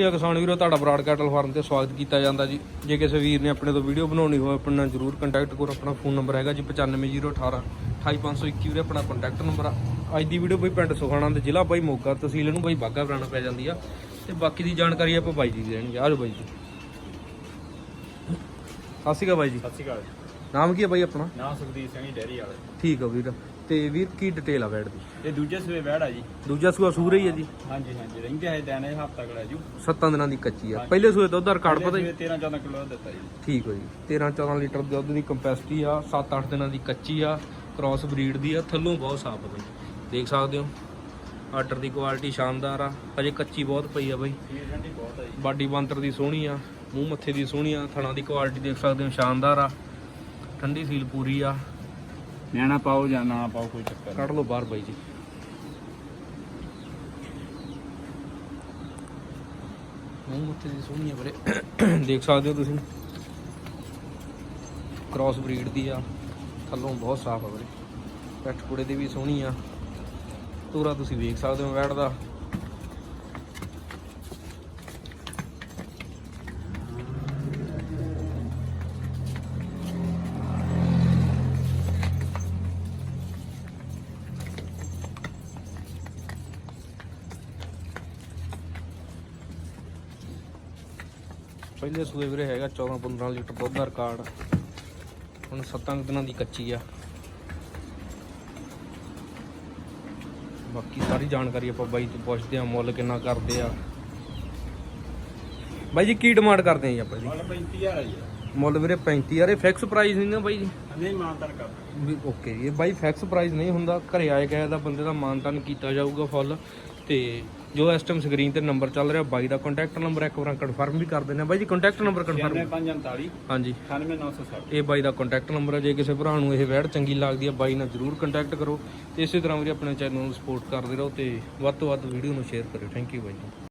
ਜੀ ਕਿਸਾਨ ਵੀਰੋ ਤੁਹਾਡਾ ਬਰਾਡ ਕੈਟਲ ਫਾਰਮ ਤੇ ਸਵਾਗਤ ਕੀਤਾ ਜਾਂਦਾ ਜੀ। ਜੇ ਕਿਸੇ ਵੀਰ ਨੇ ਆਪਣੇ ਤੋਂ ਵੀਡੀਓ ਬਣਾਉਣੀ ਹੋਵੇ ਆਪਣੇ ਨਾਲ ਜਰੂਰ ਕੰਟੈਕਟ ਕਰੋ। ਆਪਣਾ ਫੋਨ ਨੰਬਰ ਹੈਗਾ ਜੀ 95018 28521 ਵੀਰੇ ਆਪਣਾ ਕੰਟੈਕਟ ਨੰਬਰ ਆ। ਅੱਜ ਦੀ ਵੀਡੀਓ ਬਈ ਪਿੰਡ ਸੁਖਾਣਾ ਦੇ ਜ਼ਿਲ੍ਹਾ ਬਾਈ ਮੋਗਾ ਤਹਿਸੀਲ ਨੂੰ ਬਾਈ ਬਾਗਾ ਬਰਾਣਾ ਪੈ ਜਾਂਦੀ ਆ। ਤੇ ਬਾਕੀ ਦੀ ਜਾਣਕਾਰੀ ਆਪਾਂ ਬਾਈ ਜੀ ਦੀ ਦੇਣਗੇ ਆਜੋ ਬਾਈ ਜੀ। ਸਤਿ ਸ਼੍ਰੀ ਅਕਾਲ ਬਾਈ ਜੀ। ਸਤਿ ਸ਼੍ਰੀ ਅਕਾਲ ਨਾਮ ਕੀ ਹੈ ਬਾਈ ਆਪਣਾ? ਨਾਮ ਸੁਖਦੀਪ ਸਿੰਘ ਡੈਰੀ ਵਾਲੇ। ਠੀਕ ਆ ਵੀਰ। ਤੇ ਵੀਰ ਕੀ ਡਿਟੇਲ ਆ ਬੈਡ ਦੀ? ਇਹ ਦੂਜੇ ਸਵੇ ਵਹਿੜ ਆ ਜੀ। ਦੂਜਾ ਸੂਆ ਸੂਰ ਹੀ ਹੈ ਜੀ। ਹਾਂਜੀ ਹਾਂਜੀ ਰਹਿੰਦੇ ਹੈ ਦਿਨ ਹਫਤਾ ਕੜਾ ਜੂ। ਸੱਤਾਂ ਦਿਨਾਂ ਦੀ ਕੱਚੀ ਆ। ਪਹਿਲੇ ਸੂਏ ਦੁੱਧ ਦਾ ਰਿਕਾਰਡ ਪਤਾ ਜੀ 13 14 ਕਿਲੋ ਦਿੱਤਾ ਜੀ। ਠੀਕ ਹੋ ਜੀ। 13 14 ਲੀਟਰ ਦੁੱਧ ਦੀ ਕੰਪੈਸਿਟੀ ਆ 7-8 ਦਿਨਾਂ ਦੀ ਕੱਚੀ ਆ ਕ੍ਰਾਸ ਬਰੀਡ ਦੀ ਆ ਥੱਲੋਂ ਬਹੁਤ ਸਾਫ਼ ਆ ਬਈ। ਦੇਖ ਸਕਦੇ ਹੋ ਆਰਡਰ ਦੀ ਕੁਆਲਿਟੀ ਸ਼ਾਨਦਾਰ ਆ। ਅਜੇ ਕੱਚੀ ਬਹੁਤ ਪਈ ਆ ਬਈ। ਬਾਡੀ ਬੰਤਰ ਦੀ ਸੋਹਣੀ ਆ ਮੂੰਹ ਮੱਥੇ ਦੀ ਸੋਹਣੀ ਆ ਥਣਾ ਦੀ ਕੁਆਲਿਟੀ ਦੇਖ ਸਕਦੇ ਹੋ ਸ਼ਾਨਦਾਰ ਆ। ਠੰਡੀ ਸੀਲ ਪੂਰੀ ਆ। ਨਿਆਣਾ ਪਾਓ ਜਾਂ ਨਾ ਪਾਓ ਕੋਈ ਚੱਕਰ ਕੱਢ ਲਓ ਬਾਹਰ ਬਾਈ ਜੀ। ਮੂੰਹ ਮੱਥੇ ਦੀ ਸੋਹਣੀ ਆ ਬਰੇ ਦੇਖ ਸਕਦੇ ਹੋ ਤੁਸੀਂ। ਕ੍ਰਾਸ ਬਰੀਡ ਦੀ ਆ। ਥੱਲੋਂ ਬਹੁਤ ਸਾਫ਼ ਆ ਬਰੇ ਪੈਠ ਕੁੜੇ ਦੀ ਵੀ ਸੋਹਣੀ ਆ। ਤੋਰਾ ਤੁਸੀਂ ਵੇਖ ਸਕਦੇ ਹੋ ਵੈੜ ਦਾ। ਪਹਿਲੇ ਸੂਏ ਵੀਰੇ ਹੈਗਾ 14 15 ਲੀਟਰ ਦੁੱਧ ਦਾ ਰਿਕਾਰਡ। ਹੁਣ 7 ਦਿਨਾਂ ਦੀ ਕੱਚੀ ਆ। ਬਾਕੀ ਸਾਰੀ ਜਾਣਕਾਰੀ ਆਪਾਂ ਬਾਈ ਤੋਂ ਪੁੱਛਦੇ ਆ ਮੁੱਲ ਕਿੰਨਾ ਕਰਦੇ ਆ। ਬਾਈ ਜੀ ਕੀ ਡਿਮਾਂਡ ਕਰਦੇ ਆ ਜੀ ਆਪਾਂ ਜੀ? ਮੁੱਲ 35000 ਆ ਜੀ। ਮੁੱਲ ਵੀਰੇ 35000 ਇਹ ਫਿਕਸ ਪ੍ਰਾਈਸ ਨਹੀਂ ਨਾ ਬਾਈ ਜੀ? ਨਹੀਂ ਮਾਨਤਨ ਕਰ ਵੀ ਓਕੇ ਜੀ। ਬਾਈ ਫਿਕਸ ਪ੍ਰਾਈਸ ਨਹੀਂ ਹੁੰਦਾ। ਘਰੇ ਆਏ ਗਏ ਦਾ ਬੰਦੇ ਦਾ ਮਾਨਤਾਨ ਕੀਤਾ ਜਾਊਗਾ ਫੁੱਲ। ਤੇ ਜੋ ਇਸ ਟਾਈਮ ਸਕਰੀਨ ਤੇ ਨੰਬਰ ਚੱਲ ਰਿਹਾ ਬਾਈ ਦਾ ਕੰਟੈਕਟ ਨੰਬਰ ਇੱਕ ਵਾਰ ਕਨਫਰਮ ਵੀ ਕਰ ਦਿੰਦੇ ਆ ਬਾਈ ਜੀ ਕੰਟੈਕਟ ਨੰਬਰ ਕਨਫਰਮ 9549 ਹਾਂਜੀ। 98960 ਇਹ ਬਾਈ ਦਾ ਕੰਟੈਕਟ ਨੰਬਰ ਹੈ। ਜੇ ਕਿਸੇ ਭਰਾ ਨੂੰ ਇਹ ਵੈੜ ਚੰਗੀ ਲੱਗਦੀ ਹੈ ਬਾਈ ਨਾਲ ਜਰੂਰ ਕੰਟੈਕਟ ਕਰੋ। ਤੇ ਇਸੇ ਤਰ੍ਹਾਂ ਵੀ ਆਪਣੇ ਚੈਨਲ ਨੂੰ ਸਪੋਰਟ ਕਰਦੇ ਰਹੋ ਤੇ ਵੱਧ ਤੋਂ ਵੱਧ ਵੀਡੀਓ ਨੂੰ ਸ਼ੇਅਰ ਕਰਿਓ। ਥੈਂਕ ਯੂ ਬਾਈ ਜੀ।